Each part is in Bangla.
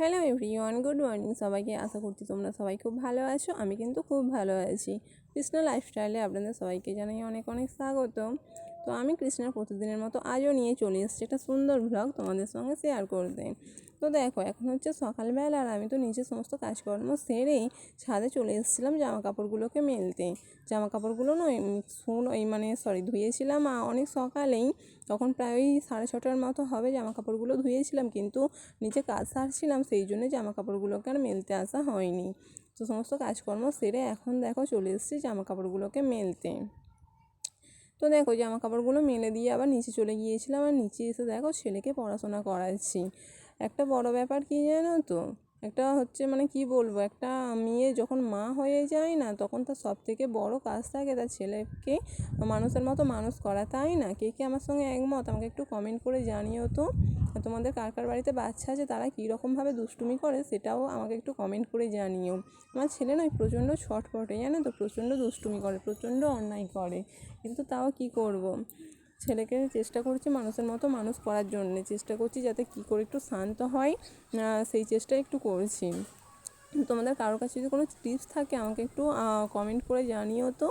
হ্যালো এভরিওয়ান, গুড মর্নিং সবাইকে। আশা করছি তোমরা সবাই খুব ভালো আছো, আমি কিন্তু খুব ভালো আছি। কৃষ্ণ লাইফস্টাইলে আপনাদের সবাইকে জানাই অনেক অনেক স্বাগত তো আমি কৃষ্ণার প্রতিদিনের মতো আজও নিয়ে চলে এসেছি একটা সুন্দর ব্লগ তোমাদের সঙ্গে শেয়ার করতে। তো দেখো, এখন হচ্ছে সকালবেলা আর আমি তো নিচে সমস্ত কাজকর্ম সেরেই ছাদে চলে এসেছিলাম জামা কাপড়গুলোকে মেলতে। জামা কাপড়গুলো নয় শুন, ওই মানে সরি ধুয়েছিলাম অনেক সকালেই তখন প্রায় ওই সাড়ে ছটার মতো হবে জামা কাপড়গুলো ধুয়েছিলাম কিন্তু নিচে কাজ সারছিলাম সেই জন্য জামা কাপড়গুলোকে আর মেলতে আসা হয়নি। তো সমস্ত কাজকর্ম সেরে এখন দেখো চলে এসেছি জামা কাপড়গুলোকে মেলতে। তো দেখো জামা কাপড়গুলো মেলে দিয়ে আবার নিচে চলে গিয়েছিলাম আর নিচে এসে দেখো ছেলেকে পড়াশোনা করাচ্ছি। একটা বড় ব্যাপার কী জানো তো? একটা হচ্ছে মানে কি বলব? একটা মেয়ে যখন মা হয়ে যায় না, তখন তার সব থেকে বড় কাজ থাকে তার ছেলেকে মানুষের মতো মানুষ করা, তাই না? কে কে আমার সঙ্গে একমত? আমাকে একটু কমেন্ট করে জানিও তো। তোমাদের কার কার বাড়িতে বাচ্চা আছে, তারা কীরকমভাবে দুষ্টুমি করে সেটাও আমাকে একটু কমেন্ট করে জানিও। আমার ছেলে নয়, প্রচণ্ড ছটপটে জানো তো? প্রচণ্ড দুষ্টুমি করে, প্রচণ্ড অন্যায় করে। কিন্তু তাও কি করব। ছেলেকে চেষ্টা করছি মানুষের মতো মানুষ করার জন্যে। চেষ্টা করছি যাতে কী করে একটু শান্ত হয় সেই চেষ্টা একটু করছি। তোমাদের কারোর কাছে যদি কোনো টিপস থাকে, আমাকে একটু কমেন্ট করে জানিও তো।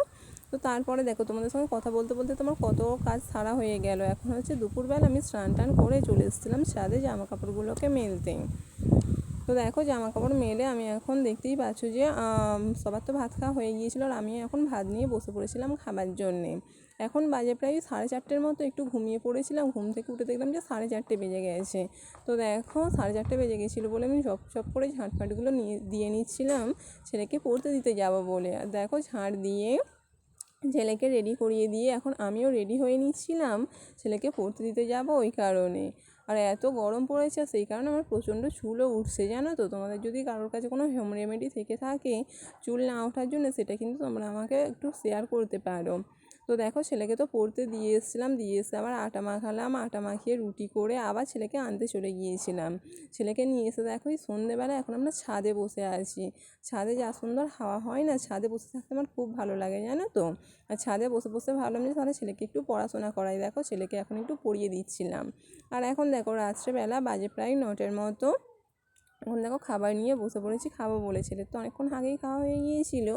তো তারপরে দেখো, তোমাদের সঙ্গে কথা বলতে বলতে তোমার কত কাজ সারা হয়ে গেল। এখন হচ্ছে দুপুরবেলা আমি স্নান টান করে চলে এসেছিলাম ছাদে জামা কাপড়গুলোকে মেলতে। তো দেখো জামা কাপড় মেলে আমি এখন দেখতেই পাচ্ছ যে সবার তো ভাত খাওয়া হয়ে গিয়েছিল আর আমি এখন ভাত নিয়ে বসে পড়েছিলাম খাবার জন্যে। এখন বাজে প্রায় সাড়ে চারটের মতো, একটু ঘুমিয়ে পড়েছিলাম, ঘুম থেকে উঠে দেখলাম যে সাড়ে চারটে বেজে গেছে। তো দেখো সাড়ে চারটে বেজে গেছিল বলে আমি সব সব করে ঝাঁটফাঁটগুলো নিয়ে, দিয়ে নিচ্ছিলাম, ছেলেকে পড়তে দিতে যাব বলে। আর দেখো ঝাঁট দিয়ে ছেলেকে রেডি করিয়ে দিয়ে এখন আমিও রেডি হয়ে নিচ্ছিলাম, ছেলেকে পড়তে দিতে যাব ওই কারণে। আর এত গরম পড়েছে সেই কারণে আমার প্রচণ্ড চুলও উঠছে, জানো তো? তোমাদের যদি কারোর কাছে কোনো হোম রেমেডি থেকে থাকে, চুল না ওঠার জন্য, সেটা কিন্তু তোমরা আমাকে একটু শেয়ার করতে পারো। তো দেখো ছেলেকে তো পড়তে দিয়ে এসেছিলাম, দিয়ে এসে আবার আটা মাখালাম, আটা মাখিয়ে রুটি করে আবার ছেলেকে আনতে চলে গিয়েছিলাম। ছেলেকে নিয়ে এসে দেখো এই সন্ধেবেলা এখন আমরা ছাদে বসে আছি। ছাদে যা সুন্দর হাওয়া হয় না, ছাদে বসে থাকতে আমার খুব ভালো লাগে, জানো তো? আর ছাদে বসে বসে ভাবলাম যে তাহলে ছেলেকে একটু পড়াশোনা করাই। দেখো ছেলেকে এখন একটু পড়িয়ে দিচ্ছিলাম। আর এখন দেখো রাত্রেবেলা বাজে প্রায় নটার মতো। এখন দেখো খাবার নিয়ে বসে পড়েছি, খাব বলেছিলে। তো অনেকক্ষণ আগেই খাওয়া হয়ে গিয়েছিল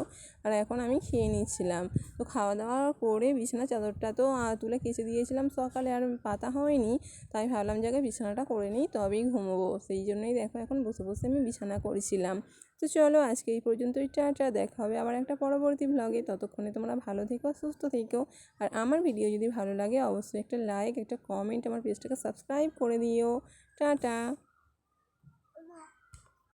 আর এখন আমি খেয়ে নিচ্ছিলাম। তো খাওয়া দাওয়া করে বিছানা চাদরটা তো তুলে কেচে দিয়েছিলাম। সকালে আর পাতা হয়নি, তাই ভাবলাম যে আগে বিছানাটা করে নিই, তবেই ঘুমোবো। সেই জন্যই দেখো এখন বসে বসে আমি বিছানা করেছিলাম। তো চলো আজকে এই পর্যন্তই, টাটা। দেখা হবে আবার একটা পরবর্তী ব্লগে ততক্ষণে তোমরা ভালো থেকো, সুস্থ থেকো। আর আমার ভিডিও যদি ভালো লাগে, অবশ্যই একটা লাইক একটা কমেন্ট আমার পেজটাকে সাবস্ক্রাইব করে দিও। টাটা।